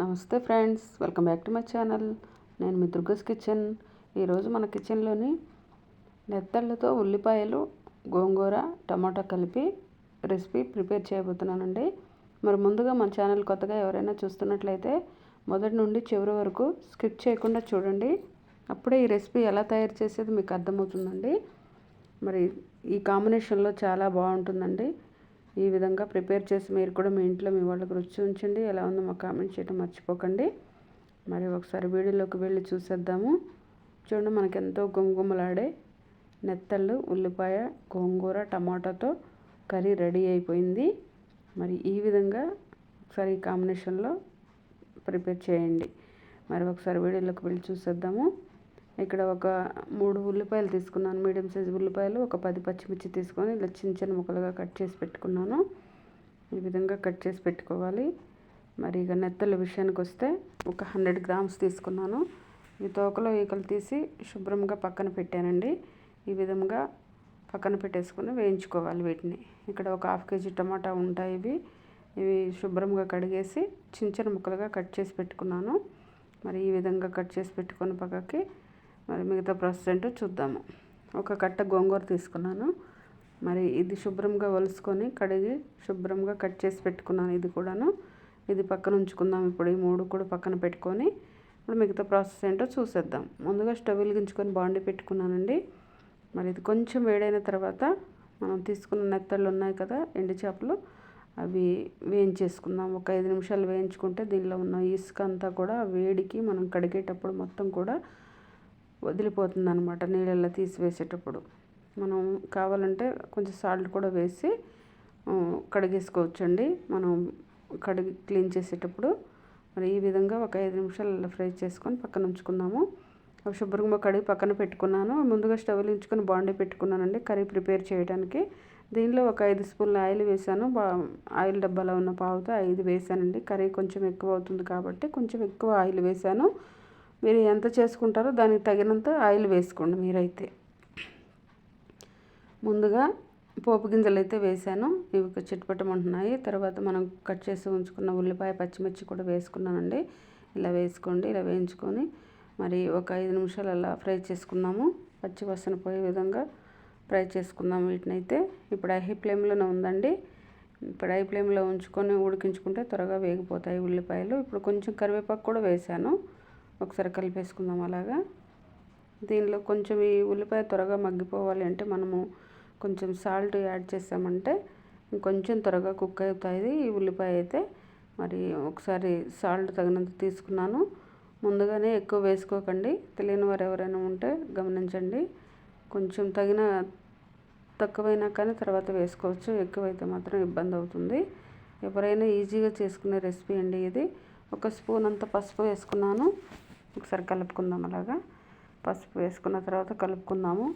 నమస్తే friends welcome back to my channel. నేను మీ దుర్గస్ కిచెన్. ఈరోజు మన కిచెన్లోని నెత్తళ్ళతో ఉల్లిపాయలు గోంగూర టమాటా కలిపి రెసిపీ ప్రిపేర్ చేయబోతున్నానండి. మరి ముందుగా మన ఛానల్ కొత్తగా ఎవరైనా చూస్తున్నట్లయితే మొదటి నుండి చివరి వరకు స్కిప్ చేయకుండా చూడండి. అప్పుడే ఈ రెసిపీ ఎలా తయారు చేసేది మీకు అర్థమవుతుందండి. మరి ఈ కాంబినేషన్లో చాలా బాగుంటుందండి. ఈ విధంగా ప్రిపేర్ చేసి మీరు కూడా మీ ఇంట్లో మీ వాళ్ళకి రుచి ఉంచండి. ఎలా ఉందో మాకు కామెంట్ చేయడం మర్చిపోకండి. మరి ఒకసారి వీడియోలోకి వెళ్ళి చూసేద్దాము. చూడండి మనకి ఎంతో గుమగుమలాడే నెత్తళ్ళు ఉల్లిపాయ గోంగూర టమాటాతో కర్రీ రెడీ అయిపోయింది. మరి ఈ విధంగా ఒకసారి ఈ కాంబినేషన్లో ప్రిపేర్ చేయండి. మరి ఒకసారి వీడియోలోకి వెళ్ళి చూసేద్దాము. ఇక్కడ ఒక మూడు ఉల్లిపాయలు తీసుకున్నాను. మీడియం సైజు ఉల్లిపాయలు ఒక పది పచ్చిమిర్చి తీసుకొని ఇలా చిన్న చిన్న ముక్కలుగా కట్ చేసి పెట్టుకున్నాను. ఈ విధంగా కట్ చేసి పెట్టుకోవాలి. మరి ఇక నెత్తల విషయానికి వస్తే ఒక హండ్రెడ్ గ్రామ్స్ తీసుకున్నాను. ఈ తోకలో ఈకలు తీసి శుభ్రంగా పక్కన పెట్టానండి. ఈ విధంగా పక్కన పెట్టేసుకొని వేయించుకోవాలి వీటిని. ఇక్కడ ఒక హాఫ్ కేజీ టమాటా ఉంటాయి ఇవి. ఇవి శుభ్రంగా కడిగేసి చిన్న చిన్న ముక్కలుగా కట్ చేసి పెట్టుకున్నాను. మరి ఈ విధంగా కట్ చేసి పెట్టుకొని పక్కకి మరి మిగతా ప్రాసెస్ ఏంటో చూద్దాము. ఒక కట్ట గోంగూర తీసుకున్నాను. మరి ఇది శుభ్రంగా వలుసుకొని కడిగి శుభ్రంగా కట్ చేసి పెట్టుకున్నాను ఇది కూడాను. ఇది పక్కన ఉంచుకుందాం ఇప్పుడు ఈ మూడు కూడా పక్కన పెట్టుకొని. ఇప్పుడు మిగతా ప్రాసెస్ ఏంటో చూసేద్దాం. ముందుగా స్టవ్ వెలిగించుకొని బాండి పెట్టుకున్నానండి. మరి ఇది కొంచెం వేడైన తర్వాత మనం తీసుకున్న నెత్తళ్ళు ఉన్నాయి కదా ఎండు చేపలు అవి వేయించేసుకుందాం. ఒక ఐదు నిమిషాలు వేయించుకుంటే దీనిలో ఉన్న ఇసుక అంతా కూడా వేడికి మనం కడిగేటప్పుడు మొత్తం కూడా వదిలిపోతుంది అనమాట నీళ్ళల్లో తీసివేసేటప్పుడు. మనం కావాలంటే కొంచెం సాల్ట్ కూడా వేసి కడిగేసుకోవచ్చండి. మనం కడిగి క్లీన్ చేసేటప్పుడు మరి ఈ విధంగా ఒక ఐదు నిమిషాలు ఫ్రై చేసుకొని పక్కన ఉంచుకుందాము. అవి శుభ్రంగా కడిగి పక్కన పెట్టుకున్నాను. ముందుగా స్టవ్ ఉంచుకొని బాండీ పెట్టుకున్నానండి కర్రీ ప్రిపేర్ చేయడానికి. దీనిలో ఒక ఐదు స్పూన్ల ఆయిల్ వేసాను. బా ఆయిల్ డబ్బాలో ఉన్న పావుతో ఐదు వేసానండి. కర్రీ కొంచెం ఎక్కువ అవుతుంది కాబట్టి కొంచెం ఎక్కువ ఆయిల్ వేసాను. మీరు ఎంత చేసుకుంటారో దానికి తగినంత ఆయిల్ వేసుకోండి మీరైతే. ముందుగా పోపు గింజలు అయితే వేసాను ఇవి చిట్టుపట్టమంటున్నాయి తర్వాత మనం కట్ చేసి ఉంచుకున్న ఉల్లిపాయ పచ్చిమిర్చి కూడా వేసుకున్నానండి. ఇలా వేసుకోండి ఇలా వేయించుకొని మరి ఒక ఐదు నిమిషాలు అలా ఫ్రై చేసుకున్నాము. పచ్చి వసన పోయే విధంగా ఫ్రై చేసుకుందాం వీటిని అయితే ఇప్పుడు హై ఫ్లేమ్లోనే ఉందండి. ఇప్పుడు హై ఫ్లేమ్లో ఉంచుకొని ఉడికించుకుంటే త్వరగా వేగిపోతాయి ఉల్లిపాయలు. ఇప్పుడు కొంచెం కరివేపాకు కూడా వేసాను ఒకసారి కలిపేసుకుందాం అలాగా. దీనిలో కొంచెం ఈ ఉల్లిపాయ త్వరగా మగ్గిపోవాలి అంటే మనము కొంచెం సాల్ట్ యాడ్ చేసామంటే కొంచెం త్వరగా కుక్ అవుతుంది ఈ ఉల్లిపాయ అయితే. మరి ఒకసారి సాల్ట్ తగినంత తీసుకున్నాను. ముందుగానే ఎక్కువ వేసుకోకండి. తెలియని వారు ఎవరైనా ఉంటే గమనించండి. కొంచెం తగిన తక్కువైనా కానీ తర్వాత వేసుకోవచ్చు. ఎక్కువైతే మాత్రం ఇబ్బంది అవుతుంది. ఎవరైనా ఈజీగా చేసుకునే రెసిపీ అండి ఇది. ఒక స్పూన్ అంత పసుపు వేసుకున్నాను. ఒకసారి కలుపుకుందాం అలాగా. పసుపు వేసుకున్న తర్వాత కలుపుకుందాము.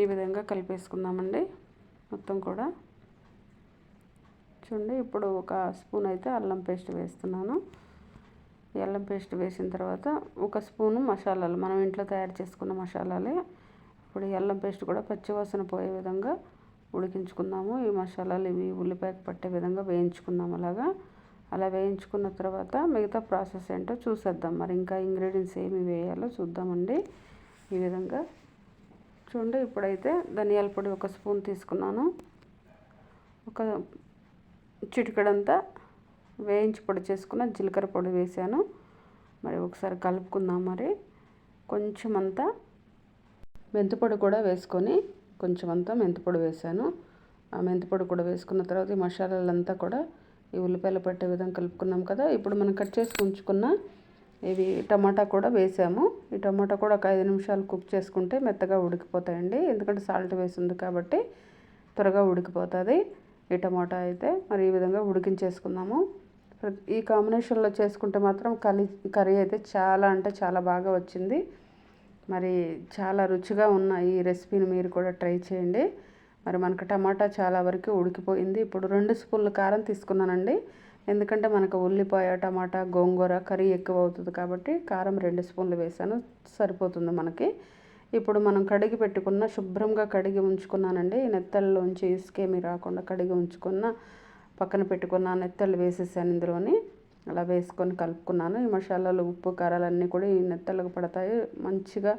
ఈ విధంగా కలిపేసుకుందామండి మొత్తం కూడా. చూడండి ఇప్పుడు ఒక స్పూన్ అయితే అల్లం పేస్ట్ వేస్తున్నాను. అల్లం పేస్ట్ వేసిన తర్వాత ఒక స్పూను మసాలాలు మనం ఇంట్లో తయారు చేసుకున్న మసాలాలే. ఇప్పుడు అల్లం పేస్ట్ కూడా పచ్చివాసన పోయే విధంగా ఉడికించుకుందాము. ఈ మసాలాలు ఇవి ఉల్లిపాయకు పట్టే విధంగా వేయించుకుందాం అలాగా. అలా వేయించుకున్న తర్వాత మిగతా ప్రాసెస్ ఏంటో చూసేద్దాం. మరి ఇంకా ఇంగ్రీడియంట్స్ ఏమి వేయాలో చూద్దామండి. ఈ విధంగా చూడండి ఇప్పుడైతే ధనియాల పొడి ఒక స్పూన్ తీసుకున్నాను. ఒక చిటికడంతా వేయించి పొడి చేసుకున్న జీలకర్ర పొడి వేసాను. మరి ఒకసారి కలుపుకుందాం మరి. కొంచెం అంతా మెంతిపొడి కూడా వేసుకొని కొంచెం అంతా మెంతిపొడి వేసాను. ఆ మెంతిపొడి కూడా వేసుకున్న తర్వాత ఈ మసాలాలంతా కూడా ఈ ఉల్లిపాయలు పట్టే విధంగా కలుపుకున్నాం కదా ఇప్పుడు మనం కట్ చేసి ఉంచుకున్న ఇవి టమాటా కూడా వేసాము. ఈ టమాటా కూడా ఒక ఐదు నిమిషాలు కుక్ చేసుకుంటే మెత్తగా ఉడికిపోతాయండి. ఎందుకంటే సాల్ట్ వేసింది కాబట్టి త్వరగా ఉడికిపోతుంది. ఈ టమాటా అయితే మరి ఈ విధంగా ఉడికించేసుకుందాము. ఈ కాంబినేషన్లో చేసుకుంటే మాత్రం కలి కర్రీ అయితే చాలా అంటే చాలా బాగా వచ్చింది. మరి చాలా రుచిగా ఉన్న ఈ రెసిపీని మీరు కూడా ట్రై చేయండి. మరి మనకు టమాటా చాలా వరకు ఉడికిపోయింది. ఇప్పుడు రెండు స్పూన్ల కారం తీసుకున్నానండి. ఎందుకంటే మనకు ఉల్లిపాయ టమాటా గోంగూర కర్రీ ఎక్కువ అవుతుంది కాబట్టి కారం రెండు స్పూన్లు వేసాను. సరిపోతుంది మనకి. ఇప్పుడు మనం కడిగి పెట్టుకున్న శుభ్రంగా కడిగి ఉంచుకున్నానండి. నెత్తల్లోంచి ఇసుకేమి రాకుండా కడిగి ఉంచుకున్న పక్కన పెట్టుకున్న నెత్తళ్ళు వేసేసాను ఇందులోని. అలా వేసుకొని కలుపుకున్నాను. ఈ మసాలాలు ఉప్పు కారాలు అన్నీ కూడా ఈ నెత్తలకు పడతాయి. మంచిగా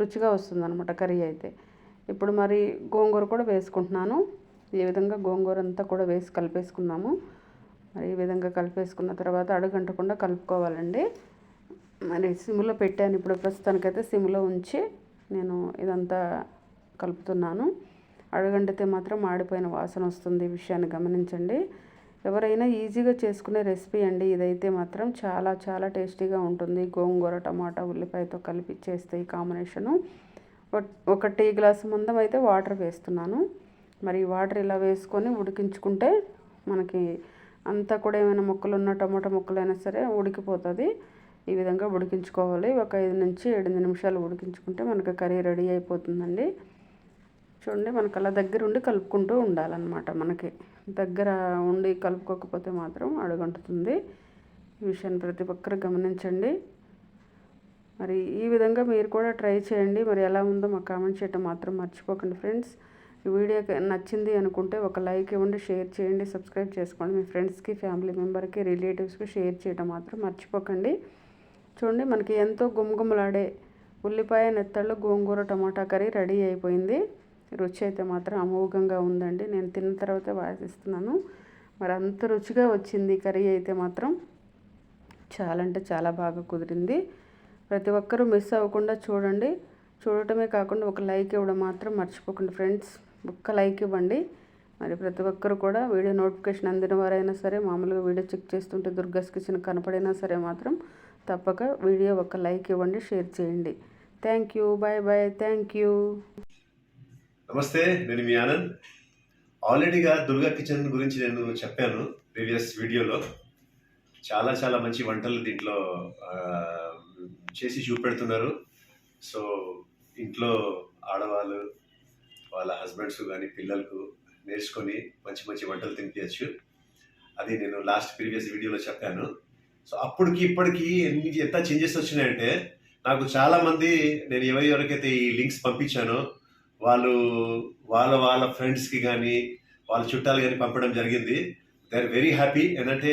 రుచిగా వస్తుంది అనమాట కర్రీ అయితే. ఇప్పుడు మరి గోంగూర కూడా వేసుకుంటున్నాను. ఈ విధంగా గోంగూర అంతా కూడా వేసి కలిపేసుకున్నాము. మరి ఈ విధంగా కలిపేసుకున్న తర్వాత అడుగంటకుండా కలుపుకోవాలండి. మరి సిమ్లో పెట్టాను ఇప్పుడు ప్రస్తుతానికైతే సిమ్లో ఉంచి నేను ఇదంతా కలుపుతున్నాను. అడుగంటితే మాత్రం మాడిపోయిన వాసన వస్తుంది ఈ విషయాన్ని గమనించండి. ఎవరైనా ఈజీగా చేసుకునే రెసిపీ అండి ఇదైతే మాత్రం చాలా చాలా టేస్టీగా ఉంటుంది. గోంగూర టమాటా ఉల్లిపాయతో కలిపి చేస్తే ఈ కాంబినేషను. ఒక టీ గ్లాసు మందం అయితే వాటర్ వేస్తున్నాను. మరి వాటర్ ఇలా వేసుకొని ఉడికించుకుంటే మనకి అంతా కూడా ఏమైనా మొక్కలు ఉన్న టమాటా మొక్కలైనా సరే ఉడికిపోతుంది. ఈ విధంగా ఉడికించుకోవాలి. ఒక ఐదు నుంచి ఏడు నిమిషాలు ఉడికించుకుంటే మనకి కర్రీ రెడీ అయిపోతుందండి. చూడండి మనకు అలా దగ్గర ఉండి కలుపుకుంటూ ఉండాలన్నమాట మనకి. దగ్గర ఉండి కలుపుకోకపోతే మాత్రం అడుగంటుతుంది. ఈ విషయాన్ని ప్రతి ఒక్కరు గమనించండి. మరి ఈ విధంగా మీరు కూడా ట్రై చేయండి. మరి ఎలా ఉందో మాకు కామెంట్ చేయటం మాత్రం మర్చిపోకండి ఫ్రెండ్స్. ఈ వీడియో నచ్చింది అనుకుంటే ఒక లైక్ ఇవ్వండి షేర్ చేయండి సబ్స్క్రైబ్ చేసుకోండి. మీ ఫ్రెండ్స్కి ఫ్యామిలీ మెంబర్కి రిలేటివ్స్కి షేర్ చేయటం మాత్రం మర్చిపోకండి. చూడండి మనకి ఎంతో గుమగుమలాడే ఉల్లిపాయ నెత్తళ్ళు గోంగూర టమాటా కర్రీ రెడీ అయిపోయింది. రుచి అయితే మాత్రం అమోఘంగా ఉందండి. నేను తిన్న తర్వాత వాసిస్తున్నాను మరి అంత రుచిగా వచ్చింది కర్రీ అయితే మాత్రం. చాలా అంటే చాలా బాగా కుదిరింది. ప్రతి ఒక్కరూ మిస్ అవ్వకుండా చూడండి. చూడటమే కాకుండా ఒక లైక్ ఇవ్వడం మాత్రం మర్చిపోకండి ఫ్రెండ్స్. ఒక్క లైక్ ఇవ్వండి. మరి ప్రతి ఒక్కరు కూడా వీడియో నోటిఫికేషన్ అందిన వారైనా సరే మామూలుగా వీడియో చెక్ చేస్తుంటే దుర్గస్ కిచెన్ కనపడైనా సరే మాత్రం తప్పక వీడియో ఒక లైక్ ఇవ్వండి షేర్ చేయండి. Thank you. Bye bye thank you. నమస్తే నేను మీ ఆనంద్. ఆల్రెడీగా దుర్గా కిచెన్ గురించి నేను చెప్పాను ప్రీవియస్ వీడియోలో. చాలా చాలా మంచి వంటలు దీంట్లో చేసి చూపెడుతున్నారు. సో ఇంట్లో ఆడవాళ్ళు వాళ్ళ హస్బెండ్స్ కానీ పిల్లలకు నేర్చుకొని మంచి మంచి వంటలు తినిపించచ్చు అది నేను లాస్ట్ ప్రీవియస్ వీడియోలో చెప్పాను. సో అప్పటికి ఇప్పటికి ఎన్ని ఎంత చేంజెస్ వచ్చినాయంటే నాకు చాలామంది నేను ఎవరి ఎవరికైతే ఈ లింక్స్ పంపించానో వాళ్ళు వాళ్ళ వాళ్ళ ఫ్రెండ్స్కి కానీ వాళ్ళ చుట్టాలు కానీ పంపడం జరిగింది. They are very happy. ఏంటంటే